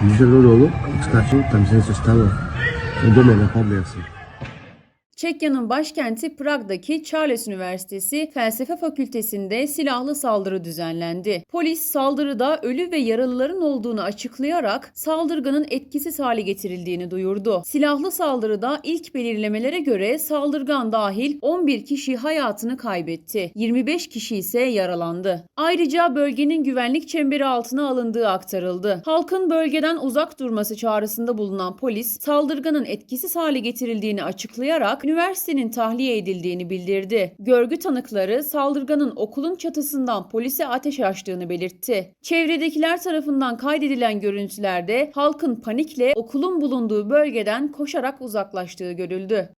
Dicho luego, extrajo también su estado, donde la. Çekya'nın başkenti Prag'daki Charles Üniversitesi Felsefe Fakültesinde silahlı saldırı düzenlendi. Polis saldırıda ölü ve yaralıların olduğunu açıklayarak saldırganın etkisiz hale getirildiğini duyurdu. Silahlı saldırıda ilk belirlemelere göre saldırgan dahil 11 kişi hayatını kaybetti. 25 kişi ise yaralandı. Ayrıca bölgenin güvenlik çemberi altına alındığı aktarıldı. Halkın bölgeden uzak durması çağrısında bulunan polis saldırganın etkisiz hale getirildiğini açıklayarak üniversitenin tahliye edildiğini bildirdi. Görgü tanıkları saldırganın okulun çatısından polise ateş açtığını belirtti. Çevredekiler tarafından kaydedilen görüntülerde halkın panikle okulun bulunduğu bölgeden koşarak uzaklaştığı görüldü.